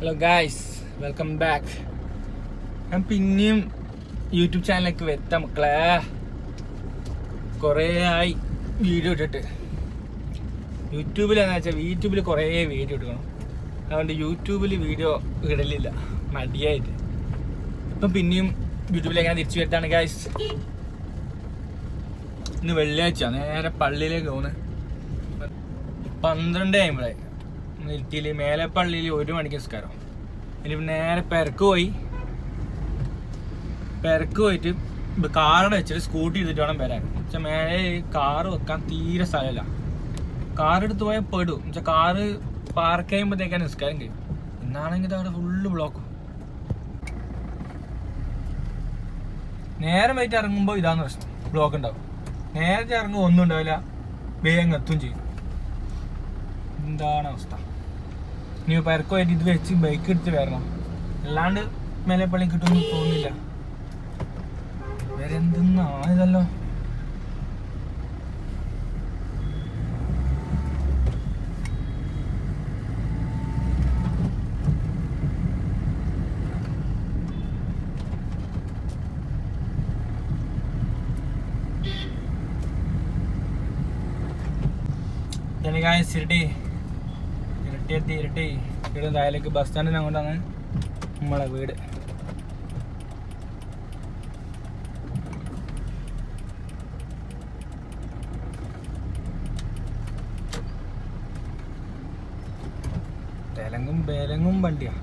Hello guys welcome back ഞാൻ പിന്നെയും YouTube ചാനലിലേക്ക് വരുത്താം മക്കളെ. കുറേ ആയി വീഡിയോ ഇട്ടിട്ട്. യൂട്യൂബിൽ എന്ന് വെച്ചാൽ യൂട്യൂബിൽ കുറേ വീഡിയോ ഇടണം അതുകൊണ്ട് യൂട്യൂബിൽ വീഡിയോ ഇടലില്ല. മടിയായിട്ട്. ഇപ്പം പിന്നെയും യൂട്യൂബിലേക്ക് ഞാൻ തിരിച്ചു വരുത്താണ് ഗായ്സ് ഇന്ന് വെള്ളിയാഴ്ച നേരെ പള്ളിയിലേക്ക് പോകുന്നത്. പന്ത്രണ്ട് ആകുമ്പോഴേ ഇരുട്ടിയിൽ മേലെ പള്ളിയിൽ ഒരു മണിക്ക് നിസ്കാരം. ഇനി നേരെ പെരക്ക് പോയി. പെരക്ക് പോയിട്ട് കാറടെ വെച്ചിട്ട് സ്കൂട്ടി എടുത്തിട്ട് വേണം വരാൻ. വെച്ചാൽ മേലെ കാറ് വെക്കാൻ തീരെ സ്ഥലമില്ല. കാർ എടുത്ത് പോയാൽ പെടും. വെച്ചാൽ കാറ് പാർക്ക് ചെയ്യുമ്പോഴത്തേക്കാണ് നിസ്കാരം കഴിയും. ഇന്നാണെങ്കിൽ അവിടെ ഫുള്ള് ബ്ലോക്ക് നേരം വൈകിട്ട് ഇറങ്ങുമ്പോൾ ഇതാണ് പ്രശ്നം. ബ്ലോക്ക് ഉണ്ടാവും. നേരത്തെ ഇറങ്ങുമ്പോൾ ഒന്നും ഉണ്ടാവില്ല. വേഗം എത്തും ചെയ്യും. എന്താണ് അവസ്ഥ? ഇനി പരക്കുമായിട്ട് ഇത് വെച്ച് ബൈക്ക് എടുത്ത് വരണം. അല്ലാണ്ട് മേലെ പള്ളി കിട്ടുമെന്ന് തോന്നില്ല വേറെ എന്തെന്നാ ഇതല്ലോ ജനകായ സിരട്ടി ഇരട്ടി. ഇവിടെ താഴേക്ക് ബസ് സ്റ്റാൻഡിന് അങ്ങോട്ടാണ് നമ്മളെ വീട്. തെലങ്കും ബേലങ്ങും വണ്ടിയാ.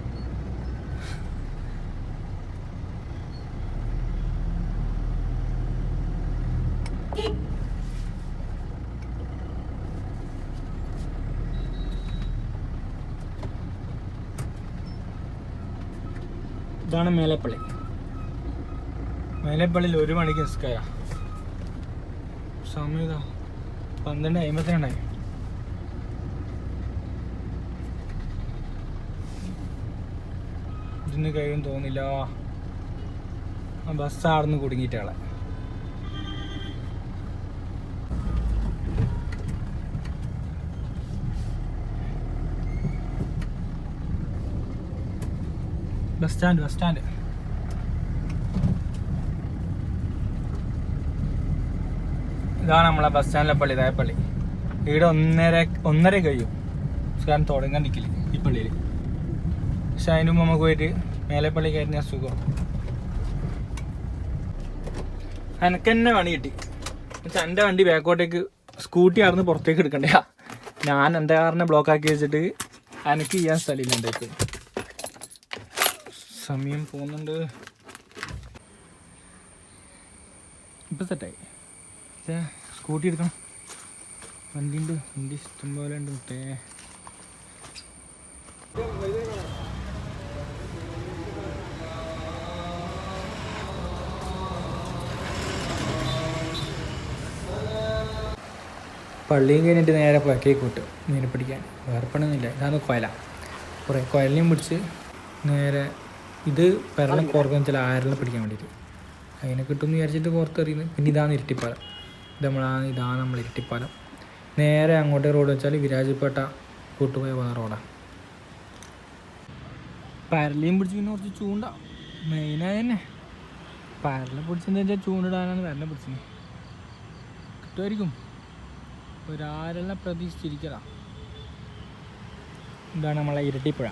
ഇതാണ് മേലെപ്പള്ളി. മേലെപ്പള്ളിയിൽ ഒരു മണിക്ക് നിസ്കാര. സമയം ഇതാ പന്ത്രണ്ട് അമ്പത്തിരണ്ടായി. ഇതിന് കഴിയും തോന്നില്ല ആ ബസ് ആടുന്ന് കുടുങ്ങിയിട്ടാളെ ബസ് സ്റ്റാൻഡ് ബസ് സ്റ്റാൻഡ് ഇതാണ് നമ്മളെ ബസ് സ്റ്റാൻഡിലെ പള്ളി തായപ്പള്ളി ഇവിടെ ഒന്നര ഒന്നര കഴിയും. കാരണം തുടങ്ങാൻ നിൽക്കില്ല ഈ പള്ളിയിൽ പക്ഷെ അതിന് മുമ്പ് നമുക്ക് പോയിട്ട് മേലെ പള്ളി കയറുന്ന സുഖം. എനക്ക് തന്നെ പണി കിട്ടി. എന്നുവെച്ചാൽ എന്റെ വണ്ടി ബാക്കോട്ടേക്ക് സ്കൂട്ടി ആർന്ന് പുറത്തേക്ക് എടുക്കണ്ടേ. ഞാൻ എന്റെ കാറിനെ ബ്ലോക്ക് ആക്കി വെച്ചിട്ട് എനിക്ക് ചെയ്യാൻ സ്ഥലമില്ല എന്റെ സമയം പോകുന്നുണ്ട്. ഇപ്പം സ്കൂട്ടി എടുക്കണം. വണ്ടി ഉണ്ട് വണ്ടി ഇഷ്ടം പോലെ ഉണ്ട് മുട്ടേ പള്ളിയും കഴിഞ്ഞിട്ട് നേരെ പുഴക്കേക്ക് വിട്ടു മീനെ പിടിക്കാൻ. വേറെ പണിയൊന്നുമില്ല. ഇതാണ് കൊയല. കുറേ കൊയലിനെയും പിടിച്ച് നേരെ ഇത് പെരളം കോർക്കുന്ന ചില ആരെല്ലാം പിടിക്കാൻ വേണ്ടിയിട്ട്. അതിനെ കിട്ടുമെന്ന് വിചാരിച്ചിട്ട് പുറത്തെറിയുന്നത് പിന്നെ ഇതാണ് ഇരട്ടിപ്പാലം. ഇത് നമ്മളാണ് ഇതാണ് നമ്മൾ ഇരട്ടിപ്പാലം. നേരെ അങ്ങോട്ടേ റോഡ് വെച്ചാൽ വിരാജപ്പേട്ട കൂട്ടുപോയ പോകുന്ന റോഡാണ് പരലിയും പിടിച്ച് പിന്നെ കുറച്ച് ചൂണ്ട. മെയിനായി തന്നെ. പരലെ പിടിച്ചെന്ന് വെച്ചാൽ ചൂണ്ടിടാനാണ് പരലെ പിടിച്ചത്. കിട്ടുമായിരിക്കും. ഒരാരെല്ലാം പ്രതീക്ഷിച്ചിരിക്കടാ ഇതാണ് നമ്മളെ ഇരട്ടിപ്പുഴ.